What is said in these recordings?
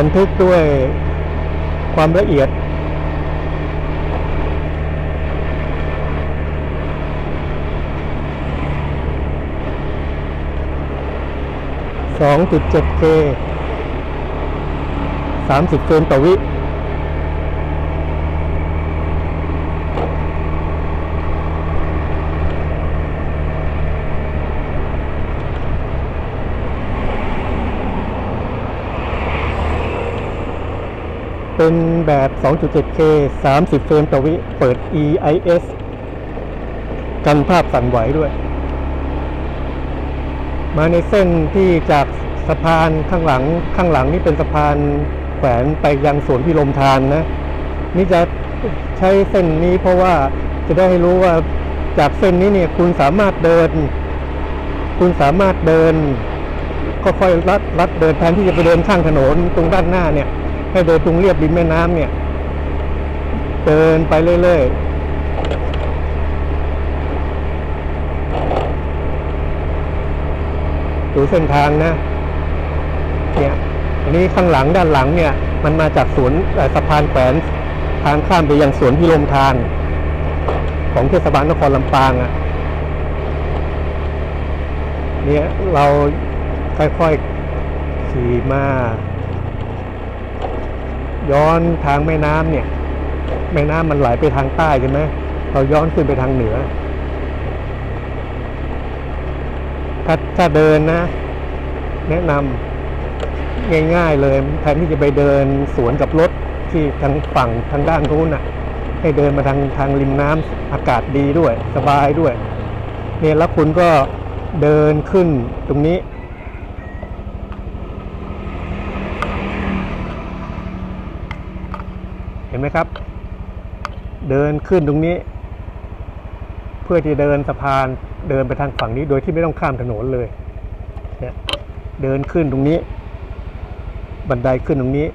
บันทึกด้วยความละเอียด 2.7K 30เฟรมต่อวิ เป็นแบบ 2.7K 30 เฟรมต่อวิเปิด EIS กันภาพสั่นไหวด้วย มาในเส้นที่จากสะพานข้างหลังข้างหลังนี่เป็นสะพานแขวนไปยังสวนพิลมทานนะ นี่จะใช้เส้นนี้เพราะว่าจะได้ให้รู้ว่าจากเส้นนี้เนี่ยคุณสามารถเดิน คุณสามารถเดินค่อยๆลัดลัดเดินแทนที่จะไปเดินข้างถนนตรงด้านหน้าเนี่ย ให้เดินตรงเรียบริมแม่น้ำเนี่ย เดินไปเรื่อยๆดูเส้นทางนะ เนี่ยอันนี้ข้างหลังด้านหลังเนี่ย มันมาจากสวนสะพานแขวนทางข้ามไปยังสวนพิรมทาน ของเทศบาลนครลำปางอะ่ะ เนี่ยเราค่อยๆขี่มา ย้อนทางแม่น้ำเนี่ย แม่น้ำมันไหลไปทางใต้ใช่ไหมเราย้อนขึ้นไปทางเหนือ ถ้าถ้าเดินนะ แนะนำง่ายๆเลยแทนที่จะไปเดินสวนกับรถที่ทางฝั่งทางด้านนู้นน่ะ ให้เดินมาทางทางริมน้ำอากาศดีด้วย สบายด้วย เนี่ยแล้วคุณก็เดินขึ้นตรงนี้ เห็ นไหมครับ เดินขึ้นตรงนี้ เพื่อที่เดินสะพานเดินไปทางฝั่งนี้ โดยที่ไม่ต้องข้ามถนนเลยเนี่ยเดินขึ้นตรงนี้ บันไดขึ้นตรงนี้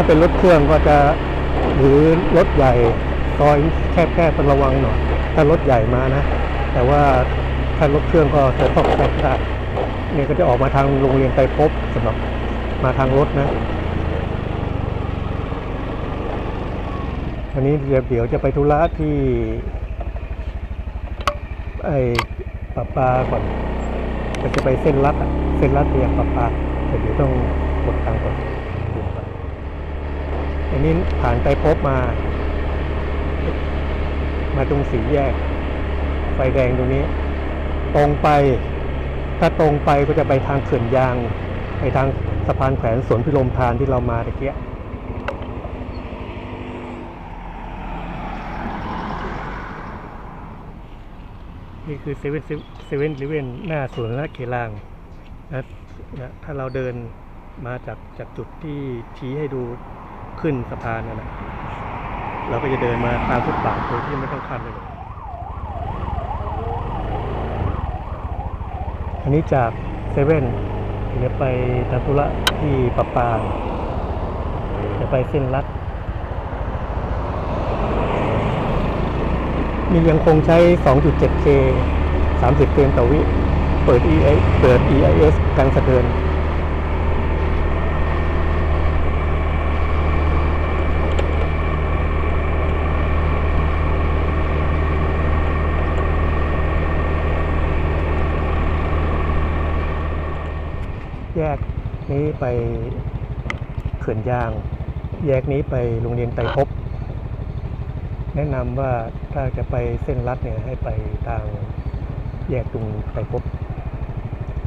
ถ้าเป็นรถเครื่องก็จะหรือรถใหญ่ซอยแคบๆเป็นระวังหน่อยถ้ารถใหญ่มานะ แต่ว่าถ้ารถเครื่องก็จะต้องแคบได้เนี่ยก็จะออกมาทางโรงเรียนไตรภพสำหรับมาทางรถนะอันนี้เดี๋ยวเดี๋ยวจะไปธุระที่ ไอ้ปะปาก่อนก็จะไปเส้นรัดอะเส้นรัดเรียงปะปาแต่เดี๋ยวต้องกดตังค์ก่อน อันนี้ผ่านไตรภพมา มาตรงสีแยก ไฟแดงตรงนี้ ตรงไป ถ้าตรงไปก็จะไปทางเขื่อนยาง ไปทางสะพานแขวนสวนพิรมทานที่เรามาตะเกียนี่คือเซเว่นเซเว่นลิเว่นหน้าสวนละเขลางนะนะถ้าเราเดินมาจากจากจุดที่ชี้ให้ดู ขึ้นสะพานนั่นนะเราก็จะเดินมาตามฟุตบาทโดยที่ไม่ต้องข้ามถนนอันนี้จากเซเว่นเดี๋ยวไปทำธุระที่ปะปางจะไปเส้นลัดมียังคงใช้ 2.7K 30 เฟรมต่อวิ เปิด eis เปิด EIS กันสะเทือน แยกนี้ไปเขื่อนยาง แยกนี้ไปโรงเรียนไตรภพแนะนำว่าถ้าจะไปเส้นลัดเนี่ยให้ไปทางแยกตรงไตรภพ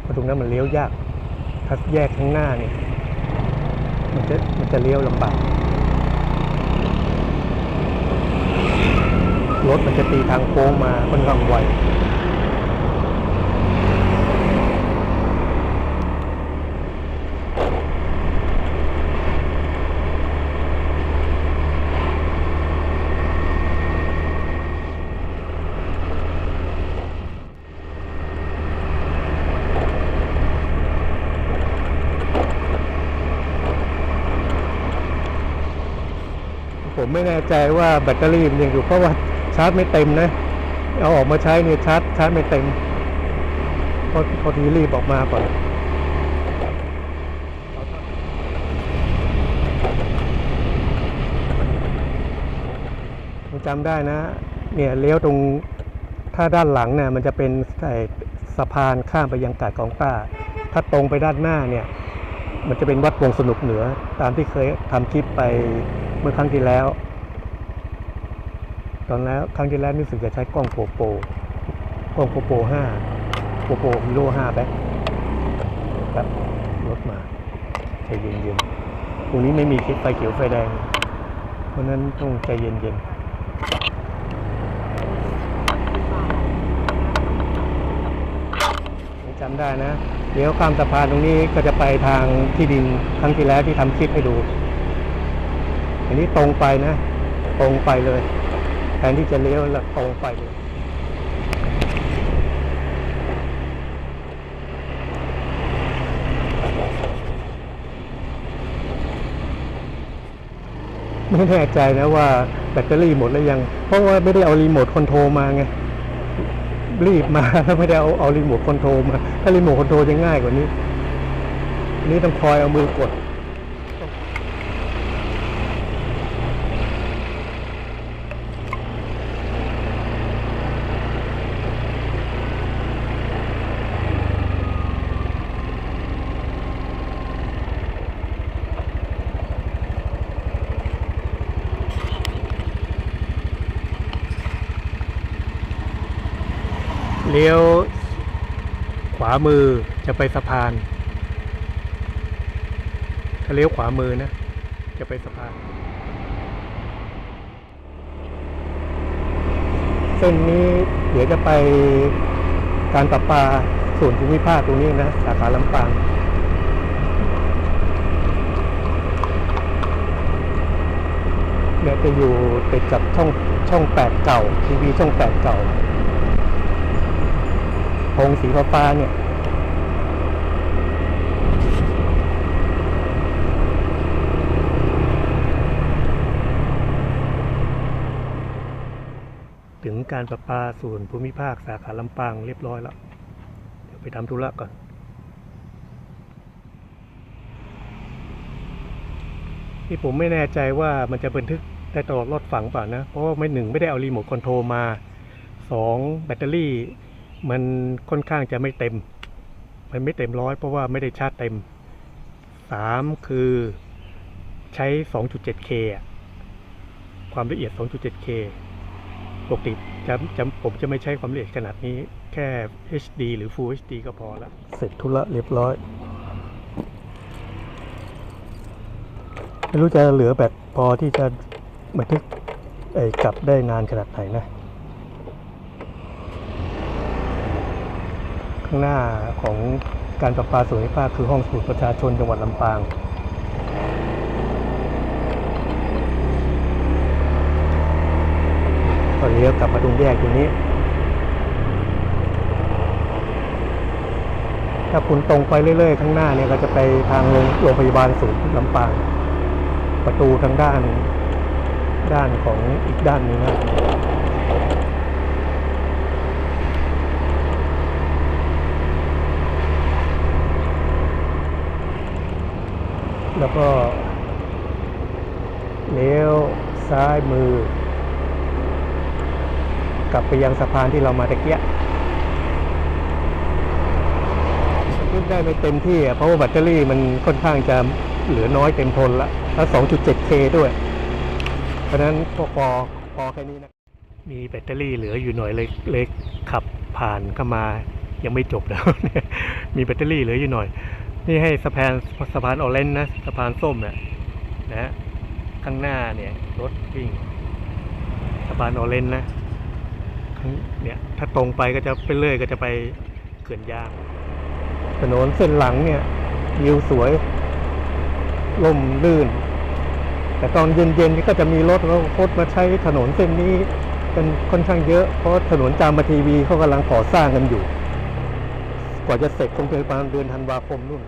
เพราะตรงนั้นมันเลี้ยวยาก ถ้าแยกข้างหน้าเนี่ยมันจะมันจะเลี้ยวลำบากรถมันจะตีทางโค้งมาค่อนข้างไว ไม่แน่ใจว่าแบตเตอรี่มันยังอยู่เพราะว่าชาร์จไม่เต็มนะ เอาออกมาใช้เนี่ยชาร์จชาร์จไม่เต็มพอพอดีรีบออกมาก่อนจำได้นะ เนี่ยเลี้ยวตรงถ้าด้านหลังเนี่ยมันจะเป็นไอ้สะพานข้ามไปยังกาดกองต้า ถ้าตรงไปด้านหน้าเนี่ย มันจะเป็นวัดวงสนุกเหนือ ตามที่เคยทำคลิปไป เมื่อครั้งที่แล้ว ตอนแล้วครั้งที่แล้วรู้สึกจะใช้กล้องโปโปกล้องโปโปห้าโปโปฮีโร่ห้าแบ็คครับรถมาใจเย็นๆตรงนี้ไม่มีคลิปไฟเขียวไฟแดง เพราะฉะนั้นต้องใจเย็นๆจำได้นะ เดี๋ยวข้ามสะพานตรงนี้ก็จะไปทางที่ดินครั้งที่แล้วที่ทำคลิปให้ดู อันนี้ตรงไปนะ ตรงไปเลยแทนที่จะเลี้ยวแล้วตรงไปเลยไม่แน่ใจนะว่าแบตเตอรี่หมดแล้วยัง เพราะว่าไม่ได้เอารีโมทคอนโทรลมาไง รีบมาแล้วไม่ได้เอาเอารีโมทคอนโทรลมา ถ้ารีโมทคอนโทรลจะง่ายกว่านี้นนี้ต้องคอยเอามือกด เลี้ยว ขวามือจะไปสะพาน ถ้าเลี้ยวขวามือนะ จะไปสะพาน เส้นนี้เดี๋ยวจะไปการประปาส่วนภูมิภาคตรงนี้นะ สาขาลำปางเนี่ยจะอยู่ติดกับช่องช่องแปดเก่าทีวีช่องแปดเก่า ธงสีฟ้าเนี่ย ถึงการประปาส่วนภูมิภาคสาขาลำปางเรียบร้อยแล้ว เดี๋ยวไปทำธุระก่อนที่ผมไม่แน่ใจว่ามันจะบันทึกได้ตลอดรอดฝั่งเปล่านะ เพราะว่าไม่หนึ่งไม่ได้เอารีโมทคอนโทรลมาสองแบตเตอรี่ มันค่อนข้างจะไม่เต็ม มันไม่เต็มร้อยเพราะว่าไม่ได้ชาร์จเต็มสามคือใช้ 2.7K ความละเอียด 2.7K ปกติจะจะผมจะไม่ใช้ความละเอียดขนาดนี้ แค่ HD หรือ Full HD ก็พอละ เสร็จธุระเรียบร้อย ไม่รู้จะเหลือแบตพอที่จะบันทึกไอ้กลับได้นานขนาดไหนนะ ข้างหน้าของการประปาส่วนภูมิภาคคือห้องสมุดประชาชนจังหวัดลำปางก็เลี้ยวกลับมาตรงแยกตรงนี้ ถ้าคุณตรงไปเรื่อยๆ ข้างหน้าเนี่ยก็จะไปทางโรงพยาบาลศูนย์ลำปาง ประตูทางด้านด้านของอีกด้านหนึงนะ แล้วก็เลี้ยวซ้ายมือ กลับไปยังสะพานที่เรามาตะเกียขึ้นได้ไม่เต็มที่เพราะว่าแบตเตอรี่มันค่อนข้างจะเหลือน้อยเต็มทนละแล้ว 2.7K ด้วย เพราะนั้นพอพอพอแค่นี้นะ มีแบตเตอรี่เหลืออยู่หน่อยเลยเลยขับผ่านเข้ามายังไม่จบแล้วนี่ยมีแบตเตอรี่เหลืออยู่หน่อย นี่ให้สะพานสะพานออเรนจ์นะสะพานส้มเนี่ยนะฮะข้างหน้าเนี่ยรถวิ่งสะพานออเรนจ์นะข้างเนี่ยถ้าตรงไปก็จะไปเรื่อยก็จะไปเขื่อนยางถนนเส้นหลังเนี่ยวิวสวยลมลื่น แต่ตอนเย็นๆนี่ก็จะมีรถแล้วรถมาใช้ถนนเส้นนี้กันค่อนข้างเยอะเพราะถนนจามทีวีเขากำลังก่อสร้างกันอยู่ กว่าจะเสร็จคงเป็นประมาณเดือนธันวาคมนู่น